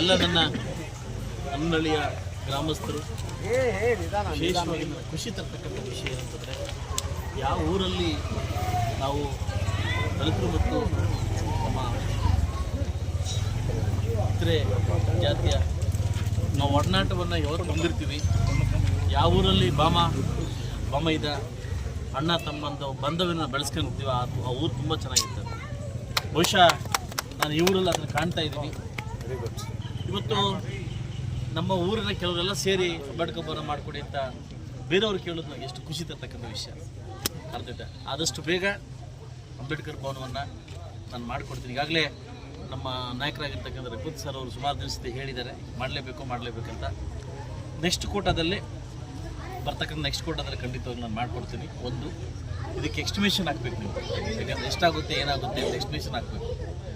ಎಲ್ಲ ನನ್ನ ಹನ್ನಳ್ಳಿಯ ಗ್ರಾಮಸ್ಥರು, ವಿಶೇಷವಾಗಿ ನನ್ನ ಖುಷಿ ತರ್ತಕ್ಕಂಥ ವಿಷಯ ಏನಂತಂದರೆ ಯಾವ ಊರಲ್ಲಿ ನಾವು ದಲಿತರು ಮತ್ತು ನಮ್ಮ ಇತರೆ ಜಾತಿಯ ನಾವು ಒಡನಾಟವನ್ನು ಯಾವತ್ತು ಹೊಂದಿರ್ತೀವಿ. ಯಾವ ಊರಲ್ಲಿ ಬಾಮ ಬಾಮ ಇದ ಅಣ್ಣ ತಮ್ಮಂದು ಬಂಧವನ್ನು ಬೆಳೆಸ್ಕೊಂಡಿರ್ತೀವಿ ಆ ಊರು ತುಂಬ ಚೆನ್ನಾಗಿರ್ತದೆ. ಬಹುಶಃ ನಾನು ಈ ಊರಲ್ಲಿ ಅದನ್ನು ಕಾಣ್ತಾ ಇದ್ದೀನಿ. ಇವತ್ತು ನಮ್ಮ ಊರಿನ ಕೆಲವರೆಲ್ಲ ಸೇರಿ ಅಂಬೇಡ್ಕರ್ ಮಾಡಿಕೊಡಿ ಅಂತ ಬೇರೆಯವ್ರು ಕೇಳೋದು ನನಗೆ ಎಷ್ಟು ಖುಷಿ ತರ್ತಕ್ಕಂಥ ವಿಷಯ. ಅರ್ಥೈತೆ ಆದಷ್ಟು ಬೇಗ ಅಂಬೇಡ್ಕರ್ ಭವನವನ್ನು ನಾನು ಮಾಡಿಕೊಡ್ತೀನಿ. ಈಗಾಗಲೇ ನಮ್ಮ ನಾಯಕರಾಗಿರ್ತಕ್ಕಂಥ ರಘುತ್ ಸರ್ ಅವರು ಸುಮಾರು ದಿವಸದ ಹೇಳಿದ್ದಾರೆ ಮಾಡಲೇಬೇಕು ಮಾಡಲೇಬೇಕಂತ ನೆಕ್ಸ್ಟ್ ಕೋಟಾದಲ್ಲಿ ಬರ್ತಕ್ಕಂಥ ನೆಕ್ಸ್ಟ್ ಕೋಟಾದಲ್ಲಿ ಖಂಡಿತವಾಗಿ ನಾನು ಮಾಡಿಕೊಡ್ತೀನಿ. ಒಂದು ಇದಕ್ಕೆ ಎಕ್ಸ್ಟಿಮೇಷನ್ ಹಾಕ್ಬೇಕು ನೀವು ಯಾಕಂದರೆ ಎಷ್ಟಾಗುತ್ತೆ ಏನಾಗುತ್ತೆ ಅಂತ ಎಕ್ಸ್ಟಿಮೇಷನ್ ಹಾಕಬೇಕು.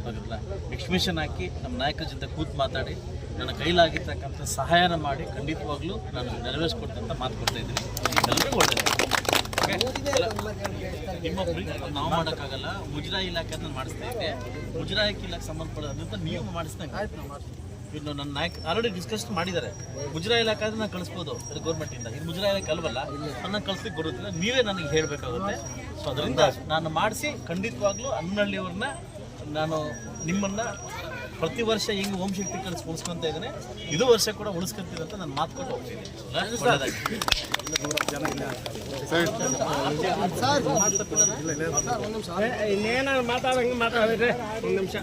ಹೌದಿಲ್ಲ ಎಕ್ಸ್ಮಿಷನ್ ಹಾಕಿ ನಮ್ಮ ನಾಯಕರ ಜೊತೆ ಕೂತು ಮಾತಾಡಿ ನನ್ನ ಕೈಲಾಗಿರ್ತಕ್ಕಂಥ ಸಹಾಯನ ಮಾಡಿ ಖಂಡಿತವಾಗ್ಲೂ ನಾನು ನೆರವೇರಿಸ್ಕೊಡ್ತಂತ ಮಾತು ಕೊಡ್ತಾ ಇದ್ದೀನಿ. ಎಲ್ಲರಿಗೂ ಒಳ್ಳೆಯದು ನಿಮ್ಮ ನಾವು ಮಾಡೋಕ್ಕಾಗಲ್ಲ. ಮುಜರಾಯಿ ಇಲಾಖೆ ಅಂತ ಮಾಡಿಸ್ತಾ ಇದ್ದೆ. ಮುಜರಾಯಿ ಇಲಾಖೆ ಸಂಬಂಧಪಡೋದಂತ ನೀವು ಮಾಡಿಸ್ದಂಗೆ ಇನ್ನು ನನ್ನ ನಾಯಕ ಆಲ್ರೆಡಿ ಡಿಸ್ಕಸ್ ಮಾಡಿದ್ದಾರೆ. ಮುಜರಾಯಿ ಇಲಾಖೆ ಆದರೆ ನಾನು ಕಳಿಸ್ಬೋದು ಅದು ಗೌರ್ಮೆಂಟಿಂದ ಇದು. ಮುಜರಾಯಿ ಇಲಾಖೆ ಅಲ್ವಲ್ಲ ನನ್ನ ಕಳಿಸ್ಲಿಕ್ಕೆ ಬರುತ್ತಿಲ್ಲ ನೀವೇ ನನಗೆ ಹೇಳಬೇಕಾಗುತ್ತೆ. ಸೊ ಅದರಿಂದ ನಾನು ಮಾಡಿಸಿ ಖಂಡಿತವಾಗ್ಲೂ ಹನ್ನಳ್ಳಿಯವ್ರನ್ನ ನಾನು ನಿಮ್ಮನ್ನು ಪ್ರತಿ ವರ್ಷ ಹೆಂಗೆ ಓಂ ಶಕ್ತಿ ಕಳಿಸಿ ಉಳಿಸ್ಕೊಂತ ಇದ್ದೇನೆ ಇದು ವರ್ಷ ಕೂಡ ಉಳಿಸ್ಕೊತೀನಿ ಅಂತ ನಾನು ಮಾತು ಕೊಟ್ಟು ಹೋಗ್ತೀನಿ. ಇನ್ನೇನಾದ್ರು ಮಾತಾಡಂಗೆ ಮಾತಾಡಿದ್ರೆ ಒಂದು ನಿಮಿಷ.